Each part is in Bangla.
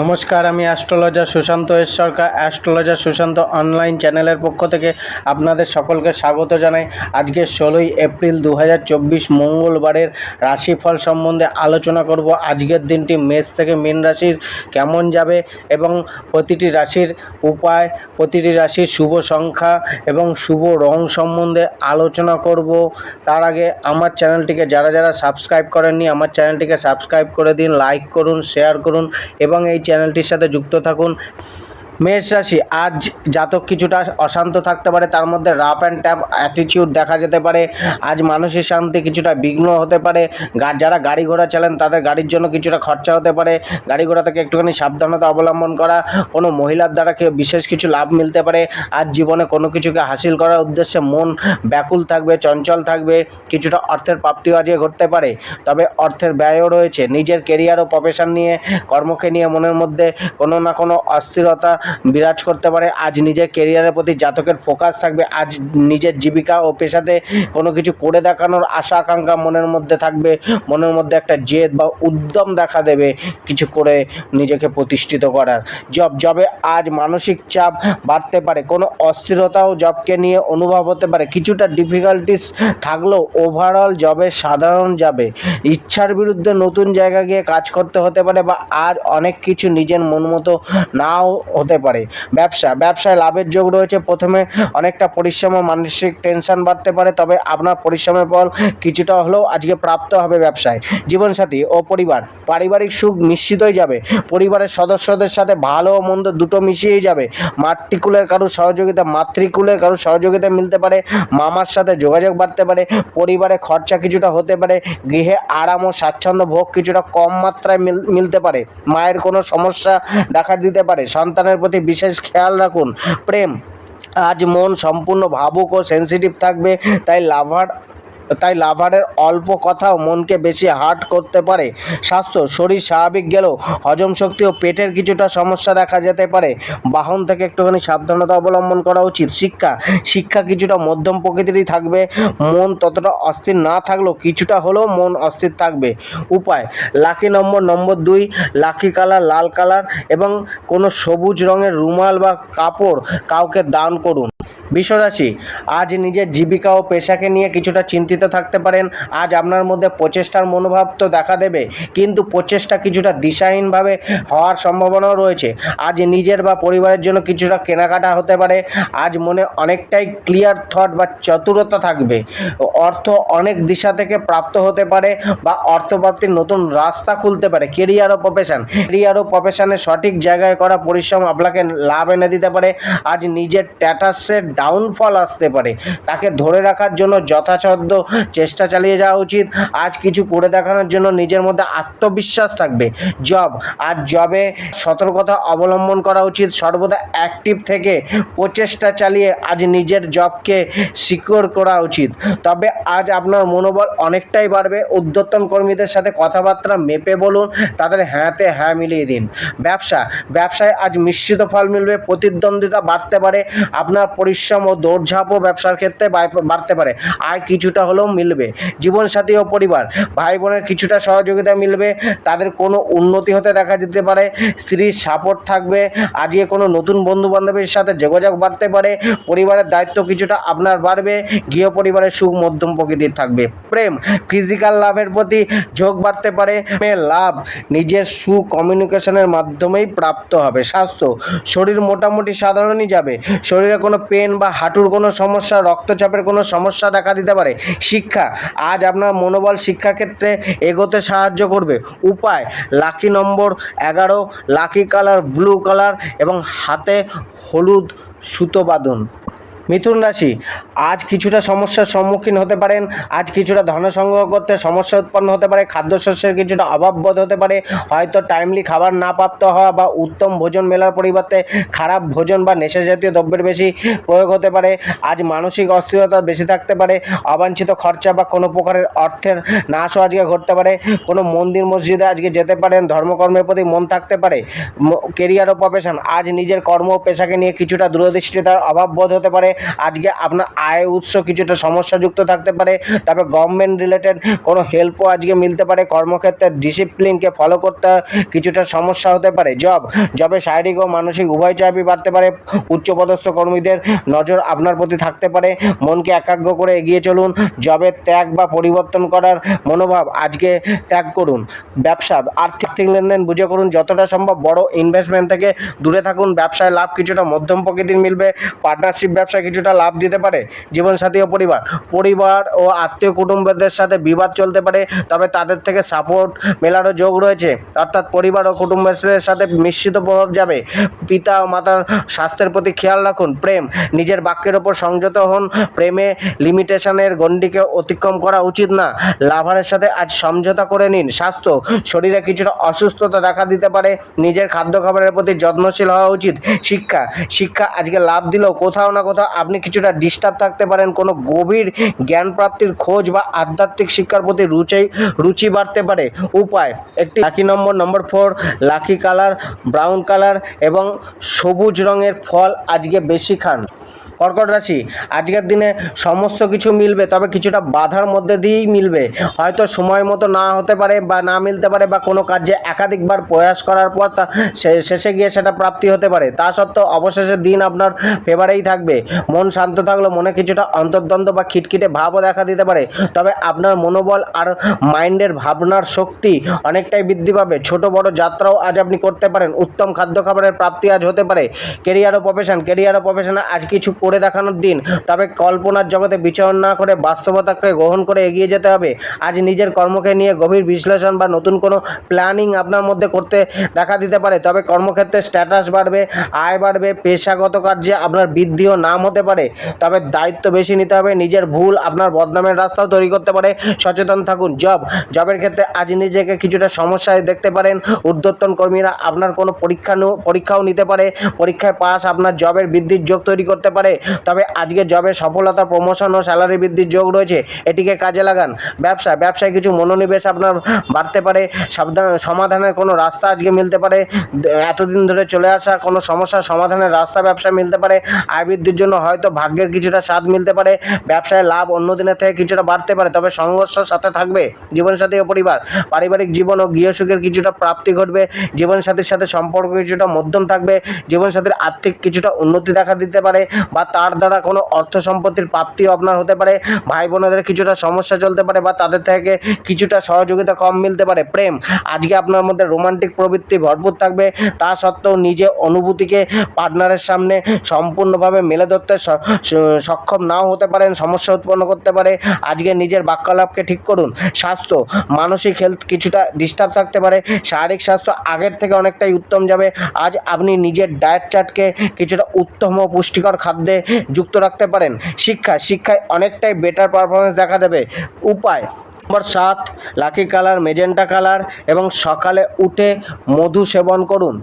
নমস্কার, আমি astrologer Sushanta S Sarkar astrologer Sushanta online চ্যানেলের পক্ষ থেকে আপনাদের সকলকে স্বাগত জানাই। আজকে ষোলোই এপ্রিল দু হাজার চব্বিশ মঙ্গলবারের রাশিফল সম্বন্ধে আলোচনা করব। আজকের দিনটি মেষ থেকে মীন রাশির কেমন যাবে এবং প্রতিটি রাশির উপায়, প্রতিটি রাশির শুভ সংখ্যা এবং শুভ রং সম্বন্ধে আলোচনা করব। তার আগে আমার চ্যানেলটিকে যারা যারা সাবস্ক্রাইব করেননি, আমার চ্যানেলটিকে সাবস্ক্রাইব করে দিন, লাইক করুন, শেয়ার করুন এবং এই চ্যানেলটির সাথে যুক্ত থাকুন। মেষ রাশি, আজ জাতক কিছুটা অশান্ত থাকতে পারে, তার মধ্যে রাফ অ্যান্ড ট্যাপ অ্যাটিটিউড দেখা যেতে পারে। আজ মানসিক শান্তি কিছুটা বিঘ্ন হতে পারে। যারা গাড়ি ঘোড়া চালান, তাদের গাড়ির জন্য কিছুটা খরচা হতে পারে। গাড়ি ঘোড়া থেকে একটুখানি সাবধানতা অবলম্বন করা, কোনো মহিলার দ্বারা বিশেষ কিছু লাভ মিলতে পারে। আজ জীবনে কোনো কিছুকে হাসিল করার উদ্দেশ্যে মন ব্যাকুল থাকবে, চঞ্চল থাকবে, কিছুটা অর্থের প্রাপ্তিও আজকে ঘটতে পারে। তবে অর্থের ব্যয়ও রয়েছে। নিজের কেরিয়ার ও প্রফেশন নিয়ে, কর্মকে নিয়ে মনের মধ্যে কোনো না কোনো অস্থিরতা বিরাজ করতে পারে। আজ নিজের কেরিয়ারের প্রতি জাতকের ফোকাস থাকবে। আজ নিজের জীবিকা ও পেশাতে কোনো কিছু করে দেখানোর আশা, আকাঙ্ক্ষা মনের মধ্যে থাকবে। মনের মধ্যে একটা জেদ বা উদ্যম দেখা দেবে কিছু করে নিজেকে প্রতিষ্ঠিত করার। জব জবে আজ মানসিক চাপ বাড়তে পারে। কোনো অস্থিরতাও জবকে নিয়ে অনুভব হতে পারে। কিছুটা ডিফিকাল্টিস থাকলেও ওভারঅল জবে সাধারণ যাবে ইচ্ছার বিরুদ্ধে নতুন জায়গা গিয়ে কাজ করতে হতে পারে বা আজ অনেক কিছু নিজের মন মতো নাও হতে পারে। ব্যবসা, ব্যবসায় লাভের যোগ রয়েছে। প্রথমে অনেকটা পরিশ্রম ও মানসিক টেনশন বাড়তে পারে, তবে আপনার পরিশ্রমের ফল কিছুটা হলেও আজকে প্রাপ্ত হবে ব্যবসায়। জীবনসাথী ও পরিবার, পারিবারিক সুখ নিশ্চিতই যাবে। পরিবারের সদস্যদের সাথে ভালো ও মন্দ দুটো মিশিয়েই যাবে। মাতৃকুলের কারোর সহযোগিতা, মাতৃকুলের কারোর সহযোগিতা মিলতে পারে। মামার সাথে যোগাযোগ বাড়তে পারে। পরিবারে খরচা কিছুটা হতে পারে। গৃহে আরাম ও স্বাচ্ছন্দ্য ভোগ কিছুটা কম মাত্রায় মিলতে পারে। মায়ের কোনো সমস্যা দেখা দিতে পারে। সন্তানের প্রতি বিশেষ খেয়াল রাখুন। প্রেম আজ মন সম্পূর্ণ ভাবুক ও সেনসিটিভ থাকবে তাই লাভার তাই লাভারের অল্প কথাও মনকে বেশি হার্ট করতে পারে। স্বাস্থ্য, শরীর স্বাভাবিক গেলেও হজম শক্তি ও পেটের কিছুটা সমস্যা দেখা যেতে পারে। বাহন থেকে একটুখানি সাবধানতা অবলম্বন করা উচিত। শিক্ষা শিক্ষা কিছুটা মধ্যম প্রকৃতিরই থাকবে। মন ততটা অস্থির না থাকলেও কিছুটা হলেও মন অস্থির থাকবে। উপায় লাকি নম্বর নম্বর দুই লাকি কালার লাল কালার এবং কোনো সবুজ রঙের রুমাল বা কাপড় কাউকে দান করুন। বিশ্বরাশি, আজ নিজের জীবিকা ও পেশাকে নিয়ে কিছুটা চিন্তিত থাকতে পারেন। আজ আপনার মধ্যে প্রচেষ্টার মনোভাব তো দেখা দেবে, কিন্তু প্রচেষ্টা কিছুটা দিশাহীনভাবে হওয়ার সম্ভাবনাও রয়েছে। আজ নিজের বা পরিবারের জন্য কিছুটা কেনাকাটা হতে পারে। আজ মনে অনেকটাই ক্লিয়ার থট বা চতুরতা থাকবে। অর্থ অনেক দিশা থেকে প্রাপ্ত হতে পারে বা অর্থপ্রাপ্তির নতুন রাস্তা খুলতে পারে। কেরিয়ার ও প্রফেশন, কেরিয়ার ও প্রফেশনের সঠিক জায়গায় করা পরিশ্রম আপনাকে লাভ এনে দিতে পারে। আজ নিজের স্ট্যাটাসের ডাউনফল আসতে পারে। তাকে ধরে রাখার জন্য যথাসাধ্য চেষ্টা চালিয়ে যাওয়া উচিত। আজ কিছু করে দেখানোর জন্য নিজের মধ্যে আত্মবিশ্বাস থাকবে। জব আজ জবে সতর্কতা অবলম্বন করা উচিত। সর্বদা অ্যাক্টিভ থেকে প্রচেষ্টা চালিয়ে আজ নিজের জবকে সিকিওর করা উচিত। তবে আজ আপনার মনোবল অনেকটাই বাড়বে। উদ্যতন কর্মীদের সাথে কথাবার্তা মেপে বলুন, তাদের হ্যাঁতে হ্যাঁ মিলিয়ে দিন। ব্যবসা, ব্যবসায় আজ মিশ্রিত ফল মিলবে। প্রতিদ্বন্দ্বিতা বাড়তে পারে। আপনার পরিশ্রম ও দৌড়ঝাঁপও ব্যবসার ক্ষেত্রে বাড়তে পারে। আয় কিছুটা হলেও মিলবে। জীবনসাথী ও পরিবার ভাই বোনের কিছুটা সহযোগিতা মিলবে। তাদের কোনো উন্নতি হতে দেখা যেতে পারে। স্ত্রীর সাপোর্ট থাকবে। আজকে কোনো নতুন বন্ধু বান্ধবের সাথে যোগাযোগ বাড়তে পারে। পরিবারের দায়িত্ব কিছুটা আপনার বাড়বে। গৃহ পরিবারের সুখ মধ্যম প্রকৃতির থাকবে। প্রেম ফিজিক্যাল লাভের প্রতি ঝোঁক বাড়তে পারে। লাভ নিজের সুকমিউনিকেশনের মাধ্যমেই প্রাপ্ত হবে। স্বাস্থ্য, শরীর মোটামুটি সাধারণই যাবে। শরীরে কোনো পেন বা হাঁটুর কোনো সমস্যা, রক্তচাপের কোনো সমস্যা দেখা দিতে পারে। শিক্ষা, আজ আপনার মনোবল শিক্ষাক্ষেত্রে এগোতে সাহায্য করবে। উপায়, লাকি নম্বর এগারো, লাকি কালার, ব্লু কালার এবং হাতে হলুদ সুতো বাঁধুন। মিথুন রাশি আজ কিছুটা সমস্যার সম্মুখীন হতে পারেন, আজ কিছুটা ধন সংগ্রহ করতে সমস্যা উৎপন্ন হতে পারে, খাদ্যশস্যের কিছুটা অভাব বোধ হতে পারে, হয়তো টাইমলি খাবার না প্রাপ্ত হওয়া বা উত্তম ভোজন মেলার পরিবর্তে খারাপ ভোজন বা নেশা জাতীয় দ্রব্যের বেশি প্রয়োগ হতে পারে, আজ মানসিক অস্থিরতা বেশি থাকতে পারে, অবাঞ্ছিত খরচা বা কোনো প্রকারের অর্থের নাশও আজকে ঘটতে পারে, কোনো মন্দির মসজিদে আজকে যেতে পারেন, ধর্মকর্মের প্রতি মন থাকতে পারে কেরিয়ার ও প্রফেশন আজ নিজের কর্ম ও পেশাকে নিয়ে কিছুটা দূরদৃষ্টিতার অভাব বোধ হতে পারে, আজকে আপনার আয় উৎস কিছুটা সমস্যাযুক্ত থাকতে পারে, তবে গভর্নমেন্ট রিলেটেড কোনো হেল্পও আজকে মিলতে পারে। কর্মক্ষেত্রে ডিসিপ্লিনকে ফলো করতে কিছুটা সমস্যা হতে পারে। জব জবে শারীরিক ও মানসিক উভয় চাপই বাড়তে পারে। উচ্চপদস্থ কর্মীদের নজর আপনার প্রতি থাকতে পারে। মনকে একাগ্র করে এগিয়ে চলুন। জবে ত্যাগ বা পরিবর্তন করার মনোভাব আজকে ত্যাগ করুন। ব্যবসা, আর্থিক লেনদেন বুঝে করুন। যতটা সম্ভব বড় ইনভেস্টমেন্ট থেকে দূরে থাকুন। ব্যবসায় লাভ কিছুটা মধ্যম প্রকৃতির মিলবে। পার্টনারশিপ ব্যবসায় কিছুটা লাভ দিতে পারে। জীবনসাথী ও পরিবার। পরিবার ও আত্মীয় কুটুম্বদের সাথে বিবাদ চলতে পারে, তবে তাদের থেকে সাপোর্ট মেলারও যোগ রয়েছে। অর্থাৎ পরিবার ও কুটুম্বের সাথে মিশ্রিত প্রভাব যাবে। পিতা ও মাতার স্বাস্থ্যের প্রতি খেয়াল রাখুন। প্রেম, নিজের বাক্যের ওপর সংযত হন। প্রেমে লিমিটেশনের গণ্ডিকে অতিক্রম করা উচিত না। লাভারের সাথে আজ সমঝোতা করে নিন। স্বাস্থ্য, শরীরে কিছুটা অসুস্থতা দেখা দিতে পারে। নিজের খাদ্য খাবারের প্রতি যত্নশীল হওয়া উচিত। শিক্ষা শিক্ষা আজকে লাভ দিলেও কোথাও না কোথাও আপনি কিছুটা ডিস্টার্ব থাকতে পারেন। কোনো গভীর জ্ঞান প্রাপ্তির খোঁজ বা আধ্যাত্মিক শিক্ষার প্রতি রুচি রুচি বাড়তে পারে। উপায়, একটি lucky number number four lucky colour brown colour এবং সবুজ রঙের ফল আজকে বেশি খান। কর্কট রাশি। আজকের দিনে সমস্ত কিছু মিলবে, তবে কিছুটা বাধার মধ্যে দিয়েই মিলবে। হয়তো সময় মতো না হতে পারে বা না মিলতে পারে বা কোনো কাজে একাধিকবার প্রয়াস করার পর তা শেষে গিয়ে সেটা প্রাপ্তি হতে পারে। তা সত্ত্বেও অবশেষে দিন আপনার ফেভারেই থাকবে। মন শান্ত থাকলেও মনে কিছুটা অন্তর্দ্বন্দ্ব বা খিটখিটে ভাবও দেখা দিতে পারে। তবে আপনার মনোবল আর মাইন্ডের ভাবনার শক্তি অনেকটাই বৃদ্ধি পাবে। ছোট বড় যাত্রাও আজ আপনি করতে পারেন। উত্তম খাদ্য খাবারের প্রাপ্তি আজ হতে পারে। কেরিয়ার ও প্রফেশন কেরিয়ার ও প্রফেশনে আজ কিছু করে দেখানোর দিন। তবে কল্পনার জগতে বিচরণ না করে বাস্তবতাকে গ্রহণ করে এগিয়ে যেতে হবে। আজ নিজের কর্মকে নিয়ে গভীর বিশ্লেষণ বা নতুন কোনো প্ল্যানিং আপনার মধ্যে করতে দেখা দিতে পারে। তবে কর্মক্ষেত্রে স্ট্যাটাস বাড়বে, আয় বাড়বে, পেশাগত কার্যে আপনার বৃদ্ধিও নাম হতে পারে। তবে দায়িত্ব বেশি নিতে হবে, নিজের ভুল আপনার বদনামের রাস্তাও তৈরি করতে পারে। সচেতন থাকুন, জব। জবের ক্ষেত্রে আজ নিজেকে কিছুটা সমস্যায় দেখতে পারেন। ঊর্ধ্বতন কর্মীরা আপনার কোনো পরীক্ষা পরীক্ষাও নিতে পারে। পরীক্ষায় পাস আপনার জবের বৃদ্ধির যোগ তৈরি করতে পারে। তবে আজকে জবে সফলতা প্রমোশন ও স্যালারি বৃদ্ধির যোগ রয়েছে, এটিকে কাজে লাগান। ব্যবসা, ব্যবসায় কিছু মনোনিবেশ আপনার বাড়তে পারে সমাধানের কোনো রাস্তা আজকে মিলতে পারে, এতদিন ধরে চলে আসা কোনো সমস্যার সমাধানের রাস্তা ব্যবসা মিলতে পারে, আয় বৃদ্ধির জন্য হয়তো ভাগ্যের কিছুটা স্বাদ মিলতে পারে, ব্যবসায় লাভ অন্য দিনের থেকে কিছুটা বাড়তে পারে, তবে সংঘর্ষ সাথে থাকবে, জীবনসাথী ও পরিবার। পারিবারিক জীবন ও গৃহসুখের কিছুটা প্রাপ্তি ঘটবে, জীবনসাথীর সাথে সম্পর্ক কিছুটা মধ্যম থাকবে, জীবনসাথীর আর্থিক কিছুটা উন্নতি দেখা দিতে পারে বা তার দ্বারা কোনো অর্থ সম্পত্তির প্রাপ্তিও আপনার হতে পারে, ভাই বোনেদের কিছুটা সমস্যা চলতে পারে বা তাদের থেকে কিছুটা সহযোগিতা কম মিলতে পারে, প্রেম। আজকে আপনার মধ্যে রোমান্টিক প্রবৃত্তি ভরপুর থাকবে, তা সত্ত্বেও নিজে অনুভূতিকে পার্টনারের সামনে সম্পূর্ণভাবে মেলে ধরতে সক্ষম নাও হতে পারেন, সমস্যা উৎপন্ন করতে পারে। আজকে নিজের বাক্যলাভকে ঠিক করুন। স্বাস্থ্য, মানসিক হেলথ কিছুটা ডিস্টার্ব থাকতে পারে, শারীরিক স্বাস্থ্য আগের থেকে অনেকটাই উত্তম যাবে। আজ আপনি নিজের ডায়েট চার্টকে কিছুটা উত্তম ও পুষ্টিকর খাদ্যে যুক্ত রাখতে পারেন। শিক্ষা শিক্ষায় অনেকটাই বেটার পারফরমেন্স দেখা দেবে। উপায় নম্বর সাত লাকি কালার মেজেন্টা কালার এবং সকালে উঠে মধু সেবন করুন।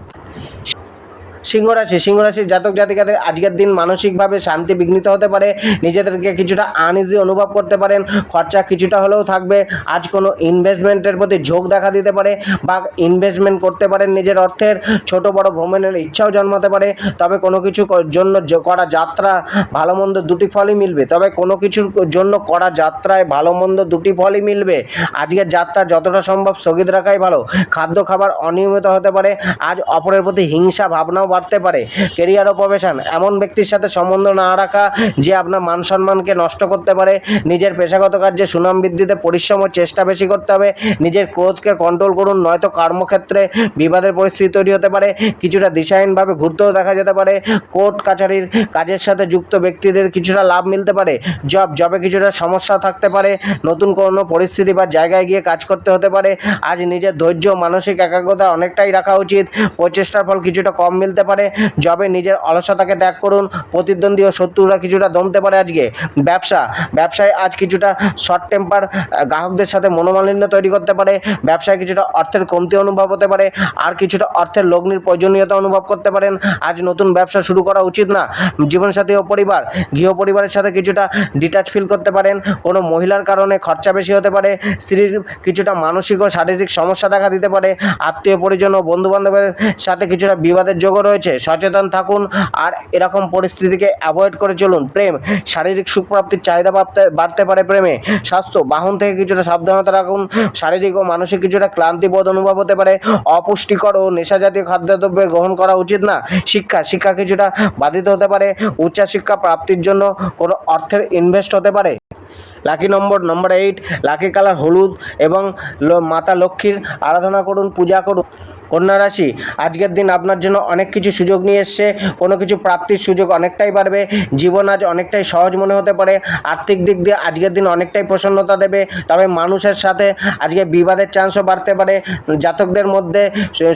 সিংহরাশি, সিংহরাশির জাতক জাতিকাদের আজকের দিন মানসিকভাবে শান্তি বিঘ্নিত হতে পারে, নিজেদেরকে কিছুটা আনইজি অনুভব করতে পারেন, খরচা কিছুটা হলেও থাকবে, আজ কোনো ইনভেস্টমেন্টের প্রতি ঝোঁক দেখা দিতে পারে বা ইনভেস্টমেন্ট করতে পারেন নিজের অর্থের, ছোট বড় ভ্রমণের ইচ্ছাও জন্মাতে পারে, তবে কোনো কিছু জন্য করা যাত্রা ভালো মন্দ দুটি ফলই মিলবে, তবে কোনো কিছুর জন্য করা যাত্রায় ভালো মন্দ দুটি ফলই মিলবে, আজকের যাত্রা যতটা সম্ভব স্থগিত রাখাই ভালো, খাদ্য খাবার অনিয়মিত হতে পারে, আজ অপরের প্রতি হিংসা ভাবনাও বাড়তে পারে। কেরিয়ার ও প্রফেশন এমন ব্যক্তির সাথে সম্বন্ধ না রাখা, যে আপনার মান সম্মানকে নষ্ট করতে পারে, নিজের পেশাগত কার্যে সুনাম বৃদ্ধিতে পরিশ্রম ও চেষ্টা বেশি করতে হবে, নিজের ক্রোধকে কন্ট্রোল করুন, নয়তো কর্মক্ষেত্রে বিবাদের পরিস্থিতি তৈরি হতে পারে, কিছুটা দিশাহীনভাবে ঘুরতেও দেখা যেতে পারে, কোর্ট কাছারির কাজের সাথে যুক্ত ব্যক্তিদের কিছুটা লাভ মিলতে পারে, জব, জবে কিছুটা সমস্যা থাকতে পারে, নতুন কোনো পরিস্থিতি বা জায়গায় গিয়ে কাজ করতে হতে পারে, আজ নিজের ধৈর্য, মানসিক একাগ্রতা অনেকটাই রাখা উচিত, প্রচেষ্টার ফল কিছুটা কম মিলতে পারে। জবে নিজের অলসতাকে ত্যাগ করুন, প্রতিদ্বন্দ্বী ও শত্রুরা কিছুটা দমতে পারে আজকে। ব্যবসা, ব্যবসায় আজ কিছুটা শর্ট টেম্পার গ্রাহকদের সাথে মনোমালিন্য তৈরি করতে পারে। ব্যবসায় কিছুটা অর্থের কমতি অনুভব হতে পারে। আর কিছুটা অর্থের লগ্নির প্রয়োজনীয়তা অনুভব করতে পারেন। আজ নতুন ব্যবসা শুরু করা উচিত না। জীবনসাথী ও পরিবার গৃহ পরিবারের সাথে কিছুটা ডিটাচ ফিল করতে পারেন। কোনো মহিলার কারণে খরচা বেশি হতে পারে। স্ত্রীর কিছুটা মানসিক ও শারীরিক সমস্যা দেখা দিতে পারে। আত্মীয় পরিজন ও বন্ধু বান্ধবের সাথে কিছুটা বিবাদের যোগও রয়েছে। সচেতন থাকুন আর এরকম পরিস্থিতিকে অ্যাভয়েড করে চলুন। প্রেম, শারীরিক সুখপ্রাপ্তির চাহিদা বাড়তে পারে প্রেমে। স্বাস্থ্য, বাহন থেকে কিছুটা সাবধানতা রাখুন। শারীরিক ও মানসিক কিছুটা ক্লান্তি বোধ অনুভব হতে পারে। অপুষ্টিকর ও নেশাজাতীয় খাদ্যদ্রব্যের গ্রহণ করা উচিত না। শিক্ষা শিক্ষা কিছুটা বাধিত হতে পারে। উচ্চশিক্ষা প্রাপ্তির জন্য কোনো অর্থের ইনভেস্ট হতে পারে। Lucky number number eight lucky colour হলুদ এবং মাতা লক্ষ্মীর আরাধনা করুন, পূজা করুন। কন্যা রাশি, আজকের দিন আপনার জন্য অনেক কিছু সুযোগ নিয়ে এসছে, কোনো কিছু প্রাপ্তির সুযোগ অনেকটাই বাড়বে, জীবন আজ অনেকটাই সহজ মনে হতে পারে, আর্থিক দিক দিয়ে আজকের দিন অনেকটাই প্রসন্নতা দেবে, তবে মানুষের সাথে আজকে বিবাদের চান্সও বাড়তে পারে, জাতকদের মধ্যে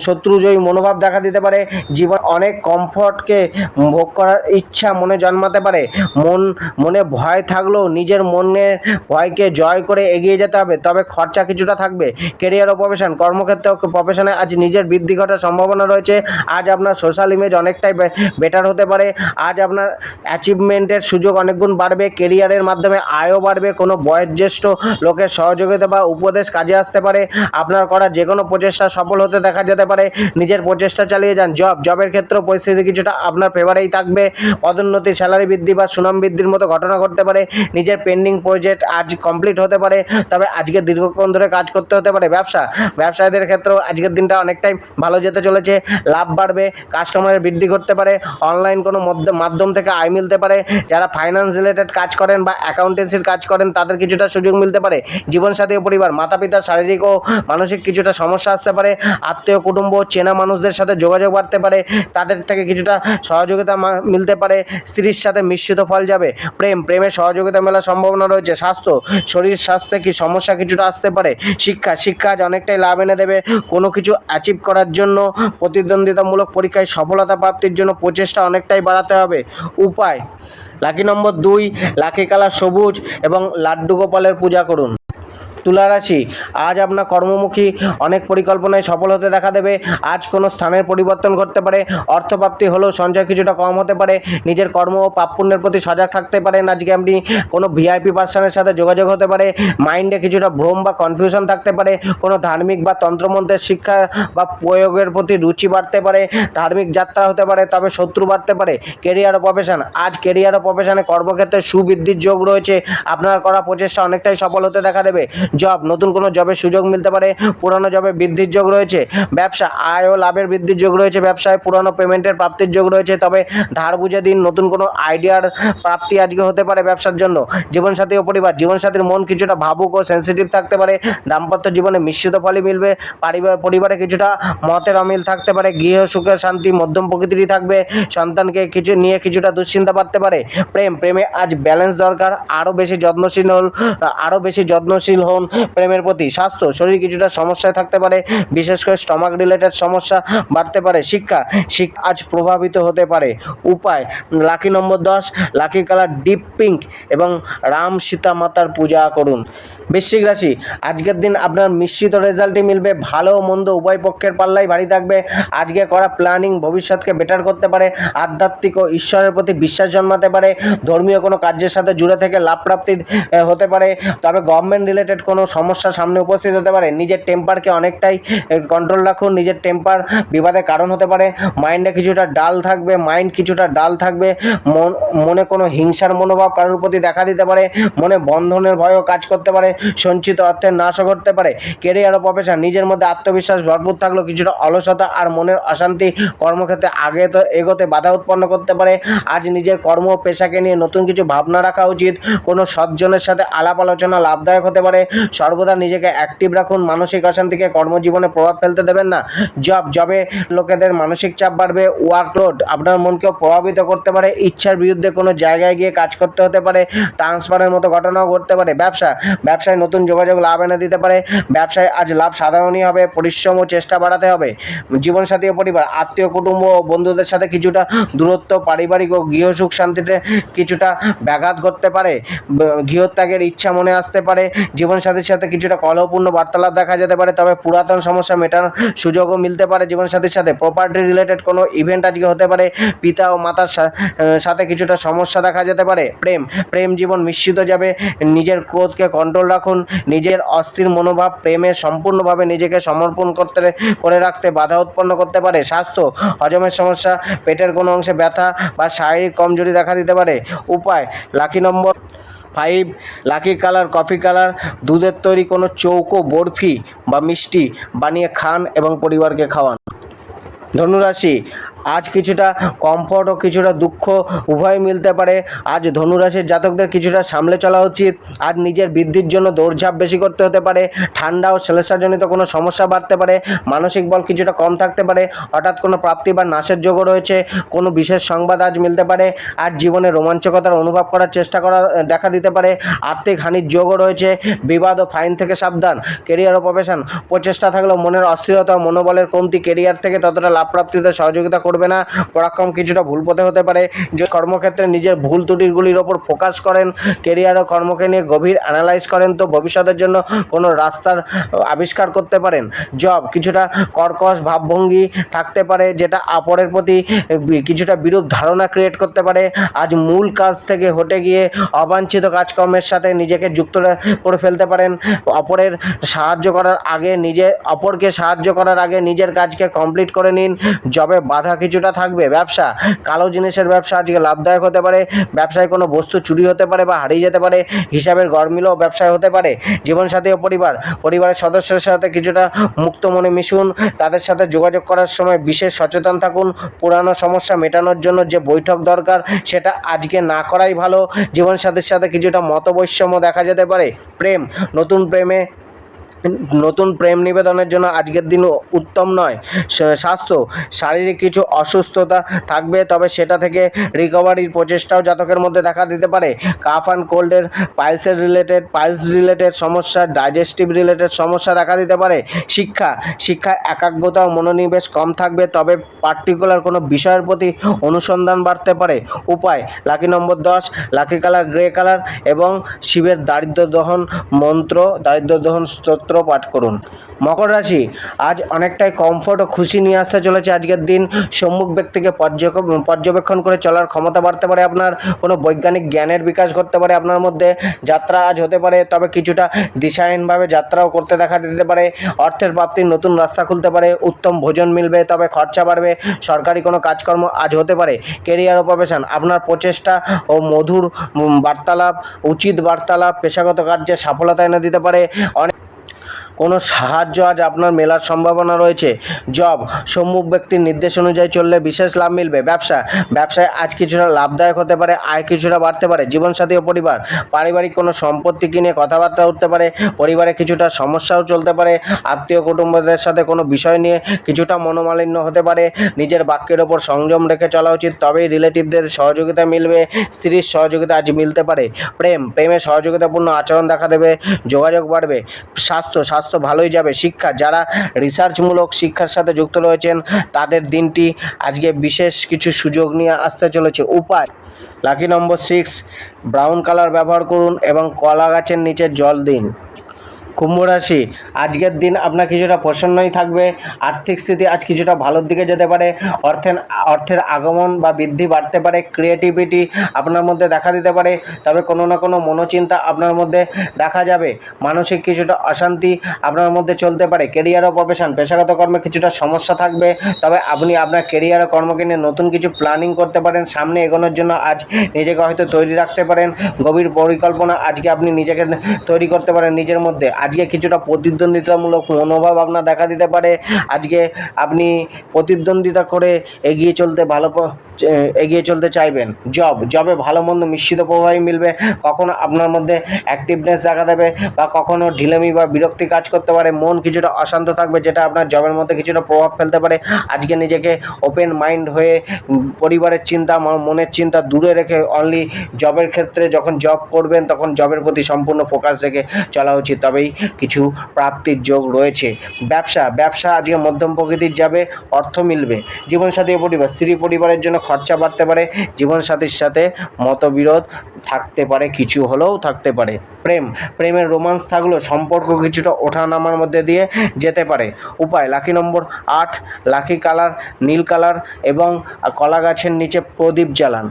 শত্রুজয়ী মনোভাব দেখা দিতে পারে, জীবন অনেক কমফর্টকে ভোগ করার ইচ্ছা মনে জন্মাতে পারে, মন, মনে ভয় থাকলেও নিজের মনের ভয়কে জয় করে এগিয়ে যেতে হবে, তবে খরচা কিছুটা থাকবে কেরিয়ার ও প্রফেশন কর্মক্ষেত্রে প্রফেশনে আজ নিজের বৃদ্ধি ঘটার সম্ভাবনা রয়েছে। আজ আপনার সোশ্যাল ইমেজ অনেকটাই বেটার হতে পারে। আজ আপনার অ্যাচিভমেন্টের সুযোগ অনেক গুণ বাড়বে কেরিয়ারের মাধ্যমে আয়ও বাড়বে। কোনো বয়োজ্যেষ্ঠ লোকের সহযোগিতা বা উপদেশ কাজে আসতে পারে। আপনার করা যে কোনো প্রচেষ্টা সফল হতে দেখা যেতে পারে। নিজের প্রচেষ্টা চালিয়ে যান। জব জবের ক্ষেত্রেও পরিস্থিতি কিছুটা আপনার ফেভারেই থাকবে। পদোন্নতি স্যালারি বৃদ্ধি বা সুনাম বৃদ্ধির মতো ঘটনা ঘটতে পারে। নিজের পেন্ডিং প্রজেক্ট আজ কমপ্লিট হতে পারে। তবে আজকে দীর্ঘক্ষণ ধরে কাজ করতে হতে পারে ব্যবসা। ব্যবসায়ীদের ক্ষেত্রেও আজকের দিনটা অনেকটাই ভালো যেতে চলেছে, লাভ বাড়বে কাস্টমারের বৃদ্ধি করতে পারে অনলাইন কোনো মধ্য- মাধ্যম থেকে আয় মিলতে পারে, যারা ফাইন্যান্স রিলেটেড কাজ করেন বা অ্যাকাউন্টেন্সির কাজ করেন, তাদের কিছুটা সুযোগ মিলতে পারে। জীবনসাথী ও পরিবার মাতা পিতার শারীরিক ও মানসিক কিছুটা সমস্যা আসতে পারে, আত্মীয়, কুটুম্ব, চেনা মানুষদের সাথে যোগাযোগ বাড়তে পারে, তাদের থেকে কিছুটা সহযোগিতা মিলতে পারে, স্ত্রীর সাথে মিশ্রিত ফল যাবে, প্রেম, প্রেমের সহযোগিতা মেলার সম্ভাবনা রয়েছে, স্বাস্থ্য, শরীর স্বাস্থ্যে কি সমস্যা কিছুটা আসতে পারে, শিক্ষা শিক্ষা আজ অনেকটাই লাভ এনে দেবে, কোনো কিছু অ্যাচিভ করার জন্য প্রতিদ্বন্দ্বিতামূলক পরীক্ষায় সফলতা প্রাপ্তির জন্য প্রচেষ্টা অনেকটাই বাড়াতে হবে। উপায়, লাকি নম্বর দুই, লাকি কালার সবুজ এবং লাড্ডু গোপালের পূজা করুন। তুলা রাশি, আজ আপনার কর্মমুখী অনেক পরিকল্পনায় সফল হতে দেখা দেবে। আজ কোনো স্থানের পরিবর্তন ঘটতে পারে, অর্থপ্রাপ্তি হলেও সঞ্চয় কিছুটা কম হতে পারে, নিজের কর্ম ও প্রাপ্যের প্রতি সজাগ থাকতে পারেন আজকে আপনি কোনো ভিআইপি পার্সনের সাথে যোগাযোগ হতে পারে, মাইন্ডে কিছুটা ভ্রম বা কনফিউশন থাকতে পারে, কোনো ধার্মিক বা তন্ত্রমন্ত্রের শিক্ষা বা প্রয়োগের প্রতি রুচি বাড়তে পারে, ধার্মিক যাত্রা হতে পারে, তবে শত্রু বাড়তে পারে কেরিয়ার ও প্রফেশন আজ কেরিয়ার ও প্রফেশনে কর্মক্ষেত্রে সুবৃদ্ধির যোগ রয়েছে, আপনার করা প্রচেষ্টা অনেকটাই সফল হতে দেখা দেবে। জব, নতুন কোনো জবের সুযোগ মিলতে পারে, পুরানো জবে বৃদ্ধির যোগ রয়েছে, ব্যবসা, আয় ও লাভের বৃদ্ধির যোগ রয়েছে, ব্যবসায় পুরানো পেমেন্টের প্রাপ্তির যোগ রয়েছে, তবে ধার বুঝে দিন, নতুন কোনো আইডিয়ার প্রাপ্তি আজকে হতে পারে ব্যবসার জন্য। জীবনসাথী ও পরিবার, জীবনসাথীর মন কিছুটা ভাবুক ও সেন্সিটিভ থাকতে পারে, দাম্পত্য জীবনে মিশ্রিত ফলই মিলবে পারিবার পরিবারে কিছুটা মতের অমিল থাকতে পারে, গৃহ সুখের শান্তি, মধ্যম প্রকৃতিরই থাকবে, সন্তানকে কিছু নিয়ে কিছুটা দুশ্চিন্তা বাড়তে পারে, প্রেম, প্রেমে আজ ব্যালেন্স দরকার আরও বেশি যত্নশীল হন আরও বেশি যত্নশীল হন প্রেমের প্রতি স্বাস্থ্য, শরীর কিছুটা সমস্যায় থাকতে পারে, বিশেষ করে স্টমাক রিলেটেড সমস্যা বাড়তে পারে, শিক্ষা শিক্ষা আজ প্রভাবিত হতে পারে। উপায়, লাকি নম্বর দশ, লাকি কালার ডিপ পিঙ্ক এবং রাম সীতা মাতার পূজা করুন। বৃশ্চিক রাশি, আজকের দিন আপনার মিশ্রিত রেজাল্টই মিলবে, ভালো মন্দ উভয় পক্ষের পাল্লাই ভারী থাকবে। আজকে করা প্ল্যানিং ভবিষ্যৎকে বেটার করতে পারে, আধ্যাত্মিক ও ঈশ্বরের প্রতি বিশ্বাস জন্মাতে পারে, ধর্মীয় কোনো কার্যের সাথে জুড়ে থেকে লাভ প্রাপ্তির হতে পারে। তবে গভর্নমেন্ট রিলেটেড কোনো সমস্যা সামনে উপস্থিত হতে পারে, নিজের টেম্পারকে অনেকটাই কন্ট্রোল রাখুন, নিজের টেম্পার বিবাদের কারণ হতে পারে মাইন্ডে কিছুটা ডাল থাকবে মাইন্ড কিছুটা ডাল থাকবে, মন কোনো হিংসার মনোভাব কারোর প্রতি দেখা দিতে পারে, মনে বন্ধনের ভয়ও কাজ করতে পারে, সঞ্চিত অর্থের নাশও ঘটতে পারে কেরিয়ার ও প্রফেশন নিজের মধ্যে আত্মবিশ্বাস ভরপুর থাকলেও কিছুটা অলসতা আর মনের অশান্তি কর্মক্ষেত্রে আগে তো এগোতে বাধা উৎপন্ন করতে পারে, আজ নিজের কর্ম পেশাকে নিয়ে নতুন কিছু ভাবনা রাখা উচিত, কোনো সজ্জনের সাথে আলাপ আলোচনা লাভদায়ক হতে পারে সর্বদা নিজেকে অ্যাক্টিভ রাখুন, মানসিক অশান্তিকে কর্মজীবনে প্রভাব ফেলতে দেবেন না। জব জবে লোকেদের মানসিক চাপ বাড়বে ওয়ার্কলোড আপনার মনকেও প্রভাবিত করতে পারে, ইচ্ছার বিরুদ্ধে কোনো জায়গায় গিয়ে কাজ করতে হতে পারে ট্রান্সফারের মতো ঘটনাও ঘটতে পারে। ব্যবসা, ব্যবসায় নতুন যোগাযোগ লাভ এনে দিতে পারে, ব্যবসায় আজ লাভ সাধারণই হবে, পরিশ্রম ও চেষ্টা বাড়াতে হবে। জীবনসাথী ও পরিবার, আত্মীয়, কুটুম্ব ও বন্ধুদের সাথে কিছুটা দূরত্ব, পারিবারিক ও গৃহ সুখ শান্তিতে কিছুটা ব্যাঘাত ঘটতে পারে গৃহত্যাগের ইচ্ছা মনে আসতে পারে, জীবনসাথী জীবনসাথীর সাথে কিছুটা কলহপূর্ণ বার্তালাপ দেখা যেতে পারে, তবে পুরাতন সমস্যা মেটানোর সুযোগও মিলতে পারে জীবনসাথীর সাথে প্রপার্টি রিলেটেড কোনো ইভেন্ট আজকে হতে পারে, পিতা ও মাতার সাথে কিছুটা সমস্যা দেখা যেতে পারে। প্রেম প্রেম জীবন মিশ্রিত যাবে, নিজের ক্রোধকে কন্ট্রোল রাখুন, নিজের অস্থির মনোভাব প্রেমে সম্পূর্ণভাবে নিজেকে সমর্পণ করতে, করে রাখতে বাধা উৎপন্ন করতে পারে। স্বাস্থ্য, হজমের সমস্যা, পেটের কোনো অংশে ব্যথা বা শারীরিক কমজোরি দেখা দিতে পারে। উপায়, lucky number five lucky colour coffee colour দুধের তৈরি কোনো চৌকো, বরফি বা মিষ্টি বানিয়ে খান এবং পরিবারকে খাওয়ান। ধনুরাশি আজ কিছুটা কমফর্ট ও কিছুটা দুঃখ উভয় মিলতে পারে। আজ ধনুরাশির জাতকদের কিছুটা সামলে চলা উচিত। আজ নিজের বৃদ্ধির জন্য দৌড়ঝাঁপ বেশি করতে হতে পারে। ঠান্ডা ও শ্লেষাজনিত কোনো সমস্যা বাড়তে পারে। মানসিক বল কিছুটা কম থাকতে পারে। হঠাৎ কোনো প্রাপ্তি বা নাশের যোগও রয়েছে। কোনো বিশেষ সংবাদ আজ মিলতে পারে। আজ জীবনে রোমাঞ্চকতার অনুভব করার চেষ্টা করা, দেখা দিতে পারে। আর্থিক হানির যোগও রয়েছে। বিবাদ ও ফাইন থেকে সাবধান। কেরিয়ার ও প্রফেশন। প্রচেষ্টা থাকলেও মনের অস্থিরতা মনোবলের কমতি কেরিয়ার থেকে ততটা লাভ প্রাপ্তিতে সহযোগিতা করবে না। পরাক্রম কিছুটা ভুল পথে হতে পারে। যে কর্মক্ষেত্রে নিজের ভুল ত্রুটিগুলির ওপর ফোকাস করেন, কেরিয়ার ও কর্মকে নিয়ে গভীর অ্যানালাইজ করেন, তো ভবিষ্যতের জন্য কোনো রাস্তার আবিষ্কার করতে পারেন। জব কিছুটা কর্কশ ভাবভঙ্গি থাকতে পারে, যেটা অপরের প্রতি কিছুটা বিরূপ ধারণা ক্রিয়েট করতে পারে। আজ মূল কাজ থেকে হটে গিয়ে অবাঞ্ছিত কাজকর্মের সাথে নিজেকে যুক্ত করে ফেলতে পারেন। অপরের সাহায্য করার আগে নিজে অপরকে সাহায্য করার আগে নিজের কাজকে কমপ্লিট করে নিন। জবে বাধা কিছুটা থাকবে, ব্যবসা। কালো জিনিসের ব্যবসা আজকে লাভদায়ক হতে পারে, ব্যবসায় কোনো বস্তু চুরি হতে পারে বা হারিয়ে যেতে পারে, হিসাবের গরমিলও ব্যবসায় হতে পারে। জীবনসাথী ও পরিবার, পরিবারের সদস্যের সাথে কিছুটা মুক্ত মনে মিশুন, তাদের সাথে যোগাযোগ করার সময় বিশেষ সচেতন থাকুন, পুরানো সমস্যা মেটানোর জন্য যে বৈঠক দরকার, সেটা আজকে না করাই ভালো। জীবনসাথীর সাথে কিছুটা মতবৈষম্য দেখা যেতে পারে। প্রেম, নতুন প্রেমে নতুন প্রেম নিবেদনের জন্য আজকের দিন উত্তম নয়। স্বাস্থ্য, শারীরিক কিছু অসুস্থতা থাকবে, তবে সেটা থেকে রিকভারির প্রচেষ্টাও জাতকের মধ্যে দেখা দিতে পারে। কাফ অ্যান্ড কোল্ডের পাইলসের রিলেটেড পাইলস রিলেটেড সমস্যা ডাইজেস্টিভ রিলেটেড সমস্যা দেখা দিতে পারে। শিক্ষা, শিক্ষায় একাগ্রতা ও মনোনিবেশ কম থাকবে, তবে পার্টিকুলার কোনো বিষয়ের প্রতি অনুসন্ধান বাড়তে পারে। উপায়, লাকি নম্বর দশ, লাকি কালার, গ্রে কালার এবং শিবের দারিদ্র দহন মন্ত্র, দারিদ্র দহন স্তোত্র পাঠ করুন। মকর রাশি, আজ অনেকটাই কমফোর্ট ও খুশি নিয়ে আসতে চলেছে আজকের দিন। সম্মুখ ব্যক্তিকে পর্যবেক্ষণ করে চলার ক্ষমতা বাড়তে পারে আপনার। কোনো বৈজ্ঞানিক জ্ঞানের বিকাশ ঘটতে পারে আপনার মধ্যে। যাত্রা আজ হতে পারে, তবে কিছুটা দিশাহীনভাবে যাত্রাও করতে দেখা দিতে পারে। অর্থের প্রাপ্তির নতুন রাস্তা খুলতে পারে, উত্তম ভোজন মিলবে, তবে খরচা বাড়বে। সরকারি কোনো কাজকর্ম আজ হতে পারে। কেরিয়ার ও প্রফেশন, আপনার প্রচেষ্টা ও মধুর বার্তালাপ, উচিত বার্তালাপ, পেশাগত কার্যে সফলতা এনে দিতে পারে। অনেক কোনো সাহায্য আজ আপনার মেলার সম্ভাবনা রয়েছে? জব, সম্মুখ ব্যক্তির নির্দেশ অনুযায়ী চললে বিশেষ লাভ মিলবে। ব্যবসা, ব্যবসায় আজ কিছুটা লাভদায়ক হতে পারে, আয় কিছুটা বাড়তে পারে। জীবনসাথী ও পরিবার, পারিবারিক কোনো সম্পত্তি কিনে কথাবার্তা উঠতে পারে, পরিবারে কিছুটা সমস্যাও চলতে পারে, আত্মীয় কুটুম্বদের সাথে কোনো বিষয় নিয়ে কিছুটা মনোমালিন্য হতে পারে, নিজের বাক্যের ওপর সংযম রেখে চলা উচিত, তবেই রিলেটিভদের সহযোগিতা মিলবে, স্ত্রীর সহযোগিতা আজ মিলতে পারে। প্রেম, প্রেমে সহযোগিতাপূর্ণ আচরণ দেখা দেবে, যোগাযোগ বাড়বে, স্বাস্থ্য স্বাস্থ্য ভালোই যাবে। শিক্ষা, যারা রিসার্চমূলক শিক্ষার সাথে যুক্ত রয়েছেন, তাদের দিনটি আজকে বিশেষ কিছু সুযোগ নিয়ে আসতে চলেছে। উপায় lucky number six brown colour ব্যবহার করুন এবং কলা গাছের নিচে জল দিন। কুম্ভ রাশি, আজকের দিন আপনার কিছুটা প্রসন্নই থাকবে, আর্থিক স্থিতি আজ কিছুটা ভালোর দিকে যেতে পারে, অর্থের অর্থের আগমন বা বৃদ্ধি বাড়তে পারে ক্রিয়েটিভিটি আপনার মধ্যে দেখা দিতে পারে, তবে কোনো না কোনো মনোচিন্তা আপনার মধ্যে দেখা যাবে, মানসিক কিছুটা অশান্তি আপনার মধ্যে চলতে পারে কেরিয়ার ও প্রফেশন পেশাগত কর্মে কিছুটা সমস্যা থাকবে, তবে আপনি আপনার কেরিয়ার ও কর্মকে নিয়ে নতুন কিছু প্ল্যানিং করতে পারেন, সামনে এগোনোর জন্য আজ নিজেকে হয়তো তৈরি রাখতে পারেন, গভীর পরিকল্পনা আজকে আপনি নিজেকে তৈরি করতে পারেন নিজের মধ্যে আজকে কিছুটা প্রতিদ্বন্দ্বিতামূলক মনোভাব আপনার দেখা দিতে পারে। আজকে আপনি প্রতিদ্বন্দ্বিতা করে এগিয়ে চলতে ভালো এগিয়ে চলতে চাইবেন। জব জবে ভালো মন্দ মিশ্রিত প্রভাবই মিলবে। কখনো আপনার মধ্যে অ্যাক্টিভনেস দেখা দেবে বা কখনো ঢিলেমি বা বিরক্তি কাজ করতে পারে। মন কিছুটা অশান্ত থাকবে, যেটা আপনার জবের মধ্যে কিছুটা প্রভাব ফেলতে পারে। আজকে নিজেকে ওপেন মাইন্ড হয়ে পরিবারের চিন্তা মনের চিন্তা দূরে রেখে অনলি জবের ক্ষেত্রে যখন জব করবেন, তখন জবের প্রতি সম্পূর্ণ ফোকাস রেখে চলা উচিত। তবেই কিছু প্রাপ্তির যোগ রয়েছে। ব্যবসা ব্যবসা আজকে মধ্যম প্রকৃতির যাবে, অর্থ মিলবে। জীবনসাথী পরিবার, স্ত্রী পরিবারের জন্য খরচা বাড়তে পারে, জীবনসাথীর সাথে মতবিরোধ থাকতে পারে, কিছু হলেও থাকতে পারে। প্রেম, প্রেমের রোমান্স থাকলেও সম্পর্ক কিছুটা ওঠানামার মধ্যে দিয়ে যেতে পারে। উপায়, লাকি নম্বর আট, লাকি কালার, নীল কালার এবং কলা গাছের নিচে প্রদীপ জ্বালান।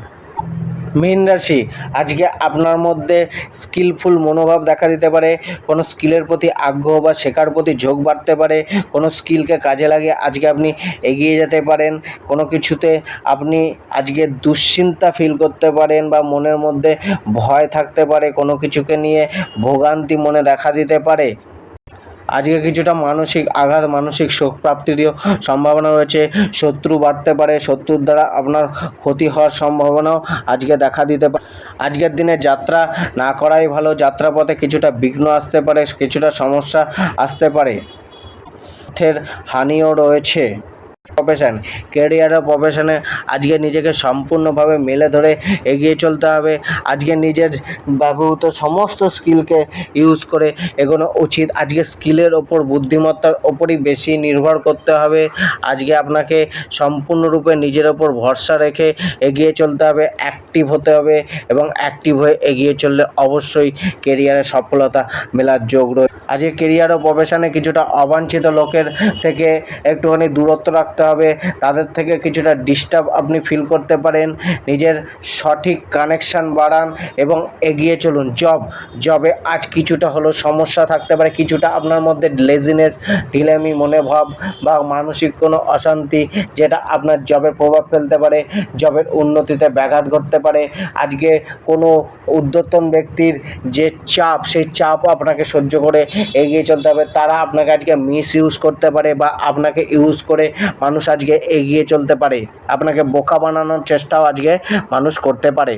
মীন রাশি, আজকে আপনার মধ্যে স্কিলফুল মনোভাব দেখা দিতে পারে, কোনো স্কিলের প্রতি আগ্রহ বা শেখার প্রতি ঝোঁক বাড়তে পারে, কোনো স্কিলকে কাজে লাগিয়ে আজকে আপনি এগিয়ে যেতে পারেন, কোনো কিছুতে আপনি আজকে দুশ্চিন্তা ফিল করতে পারেন বা মনের মধ্যে ভয় থাকতে পারে, কোনো কিছুকে নিয়ে ভোগান্তি মনে দেখা দিতে পারে। আজকে কিছুটা মানসিক আঘাত, মানসিক শোক প্রাপ্তিরও সম্ভাবনা রয়েছে। শত্রু বাড়তে পারে, শত্রুর দ্বারা আপনার ক্ষতি হওয়ার সম্ভাবনাও আজকে দেখা দিতে পারে। আজকের দিনে যাত্রা না করাই ভালো, যাত্রাপথে কিছুটা বিঘ্ন আসতে পারে, কিছুটা সমস্যা আসতে পারে। অর্থের হানিও রয়েছে। প্রফেশন কেরিয়ার ও প্রফেশনে আজকে নিজেকে সম্পূর্ণভাবে মেলে ধরে এগিয়ে চলতে হবে। আজকে নিজের ব্যবহৃত সমস্ত স্কিলকে ইউজ করে এগোনো উচিত। আজকে স্কিলের ওপর বুদ্ধিমত্তার ওপরই বেশি নির্ভর করতে হবে। আজকে আপনাকে সম্পূর্ণরূপে নিজের ওপর ভরসা রেখে এগিয়ে চলতে হবে অ্যাক্টিভ হতে হবে এবং অ্যাক্টিভ হয়ে এগিয়ে চললে অবশ্যই কেরিয়ারে সফলতা মেলার যোগ রয়েছে আজকে কেরিয়ার ও প্রফেশনে কিছুটা অবাঞ্ছিত লোকের থেকে একটুখানি দূরত্ব রাখতে হবে। তাদের থেকে কিছুটা ডিস্টার্ব আপনি ফিল করতে পারেন। নিজের সঠিক কানেকশান বাড়ান এবং এগিয়ে চলুন। জব জবে আজ কিছুটা হলেও সমস্যা থাকতে পারে। কিছুটা আপনার মধ্যে লেজিনেস ঢিলেমি মনে ভাব বা মানসিক কোনো অশান্তি যেটা আপনার জবের প্রভাব ফেলতে পারে জবের উন্নতিতে ব্যাঘাত ঘটতে পারে। আজকে কোনো উদ্যতন ব্যক্তির যে চাপ, সেই চাপও আপনাকে সহ্য করে এগিয়ে চলতে হবে। তারা আপনাকে আজকে মিস ইউজ করতে পারে বা আপনাকে ইউজ করে মানুষ আজকে এগিয়ে চলতে পারে। আপনাকে বোকা বানানোর চেষ্টাও আজকে মানুষ করতে পারে।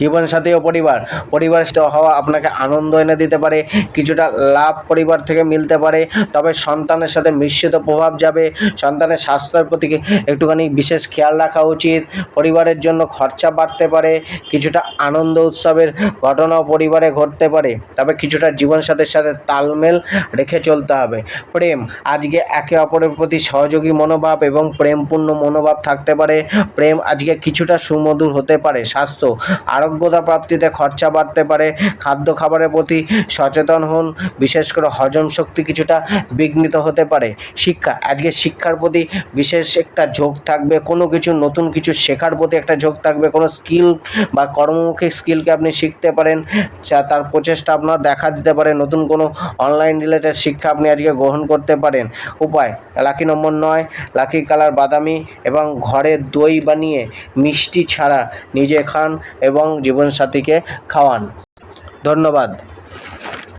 জীবনসাথী ও পরিবার। পরিবার হওয়া আপনাকে আনন্দ এনে দিতে পারে, কিছুটা লাভ পরিবার থেকে মিলতে পারে, তবে সন্তানের সাথে মিশ্রিত প্রভাব যাবে। সন্তানের স্বাস্থ্যের প্রতি একটুখানি বিশেষ খেয়াল রাখা উচিত? পরিবারের জন্য খরচা বাড়তে পারে, কিছুটা আনন্দ উৎসবের ঘটনাও পরিবারে ঘটতে পারে, তবে কিছুটা জীবনসাথীর সাথে তালমেল রেখে চলতে হবে। প্রেম, আজকে একে অপরের প্রতি সহযোগী মনোভাব এবং প্রেমপূর্ণ মনোভাব থাকতে পারে। প্রেম আজকে কিছুটা সুমধুর হতে পারে, স্বাস্থ্য আরোগ্যতা প্রাপ্তিতে খরচা বাড়তে পারে। খাদ্য খাবারের প্রতি সচেতন হন। বিশেষ করে হজম শক্তি কিছুটা বিঘ্নিত হতে পারে। শিক্ষা, আজকে শিক্ষার প্রতি বিশেষ একটা ঝোঁক থাকবে, কোনো কিছু নতুন কিছু শেখার প্রতি একটা ঝোঁক থাকবে, কোনো স্কিল বা কর্মমুখী স্কিলকে আপনি শিখতে পারেন তার প্রচেষ্টা আপনার দেখা দিতে পারে। নতুন কোনো অনলাইন রিলেটেড শিক্ষা আপনি আজকে গ্রহণ করতে পারেন। উপায় লাকি নম্বর নয় লাকি কালার বাদামি এবং ঘরে দই বানিয়ে মিষ্টি ছাড়া নিজে খান এবং জীবনসাথীকে খাওয়ান। ধন্যবাদ।